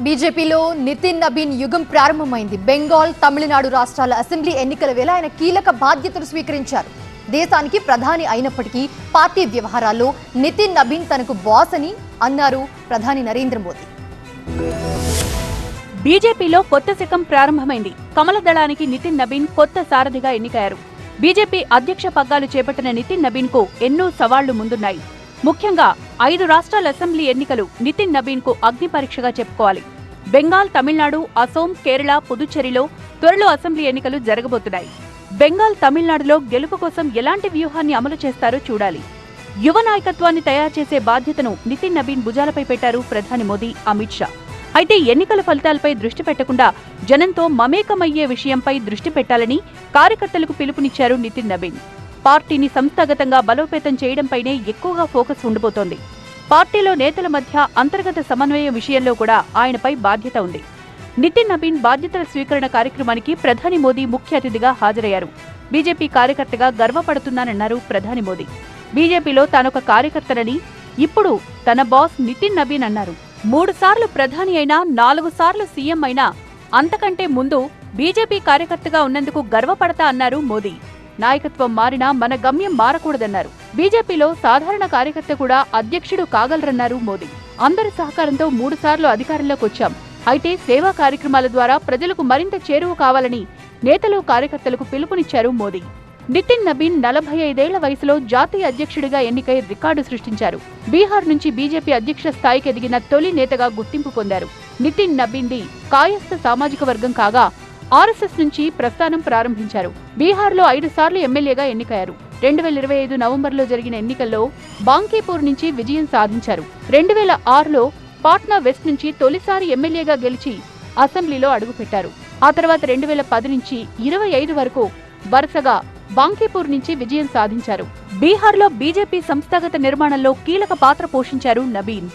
బీజేపీలో నితిన్ నబీన్ యుగం ప్రారంభమైంది. బెంగాల్ తమిళనాడు రాష్ట్రాల అసెంబ్లీ ఎన్నికల వేళ ఆయన కీలక బాధ్యతలు స్వీకరించారు. దేశానికి ప్రధాని అయినప్పటికీ పార్టీ వ్యవహారాల్లో నితిన్ నబీన్ తనకు బాస్ అని అన్నారు ప్రధాని నరేంద్ర మోదీ. బీజేపీలో కొత్త శకం ప్రారంభమైంది. కమల దళానికి నితిన్ నబీన్ కొత్త సారథిగా ఎన్నికయ్యారు. బీజేపీ అధ్యక్ష పగ్గాలు చేపట్టిన నితిన్ నబీన్కు ఎన్నో సవాళ్ళు ముందున్నాయి. ముఖ్యంగా ఐదు రాష్ట్రాల అసెంబ్లీ ఎన్నికలు నితిన్ నబీన్కు అగ్ని పరీక్షగా చెప్పుకోవాలి. బెంగాల్ తమిళనాడు అసోం కేరళ పుదుచ్చేరిలో త్వరలో అసెంబ్లీ ఎన్నికలు జరగబోతున్నాయి. బెంగాల్ తమిళనాడులో గెలుపు కోసం ఎలాంటి వ్యూహాన్ని అమలు చేస్తారో చూడాలి. యువ నాయకత్వాన్ని తయారు చేసే బాధ్యతను నితిన్ నబీన్ భుజాలపై పెట్టారు ప్రధాని మోదీ అమిత్ షా. అయితే ఎన్నికల ఫలితాలపై దృష్టి పెట్టకుండా జనంతో మమేకమయ్యే విషయంపై దృష్టి పెట్టాలని కార్యకర్తలకు పిలుపునిచ్చారు నితిన్ నబీన్ పార్టీని సంస్థాగతంగా బలోపేతం చేయడంపైనే ఎక్కువగా ఫోకస్ ఉండబోతోంది. పార్టీలో నేతల మధ్య అంతర్గత సమన్వయం విషయంలో కూడా ఆయనపై బాధ్యత ఉంది. నితిన్ నబీన్ బాధ్యతల స్వీకరణ కార్యక్రమానికి ప్రధాని మోదీ ముఖ్య అతిథిగా హాజరయ్యారు. బీజేపీ కార్యకర్తగా గర్వపడుతున్నానన్నారు ప్రధాని మోదీ. బీజేపీలో తానొక కార్యకర్తనని ఇప్పుడు తన బాస్ నితిన్ నబీన్ అన్నారు. మూడు సార్లు ప్రధాని అయినా నాలుగు సార్లు సీఎం అయినా అంతకంటే ముందు బీజేపీ కార్యకర్తగా ఉన్నందుకు గర్వపడతా అన్నారు మోదీ. నాయకత్వం మారినా మన గమ్యం మారకూడదన్నారు. బీజేపీలో సాధారణ కార్యకర్త కూడా అధ్యక్షుడు కాగలరన్నారు మోదీ. అందరి సహకారంతో మూడుసార్లు అధికారంలోకి వచ్చాం. అయితే సేవా కార్యక్రమాల ద్వారా ప్రజలకు మరింత చేరువ కావాలని నేతలు కార్యకర్తలకు పిలుపునిచ్చారు మోదీ. నితిన్ నబీన్ నలభై ఐదేళ్ళ వయసులో జాతీయ అధ్యక్షుడిగా ఎన్నికై రికార్డు సృష్టించారు. బీహార్ నుంచి బీజేపీ అధ్యక్ష స్థాయికి ఎదిగిన తొలి నేతగా గుర్తింపు పొందారు. నితిన్ నబీన్ది కాయస్థ సామాజిక వర్గం కాగా ఆర్ఎస్ఎస్ నుంచి ప్రస్థానం ప్రారంభించారు. బీహార్లో ఐదు సార్లు ఎమ్మెల్యేగా ఎన్నికయ్యారు. రెండు వేల ఇరవై ఐదు నవంబర్లో జరిగిన ఎన్నికల్లో బాంకీపూర్ నుంచి విజయం సాధించారు. రెండు వేల ఆరులో పాట్నా వెస్ట్ నుంచి తొలిసారి ఎమ్మెల్యేగా గెలిచి అసెంబ్లీలో అడుగుపెట్టారు. ఆ తర్వాత రెండు వేల పది నుంచి ఇరవై ఐదు వరకు వరుసగా బాంకీపూర్ నుంచి విజయం సాధించారు. బీహార్లో బీజేపీ సంస్థాగత నిర్మాణంలో కీలక పాత్ర పోషించారు నబీన్.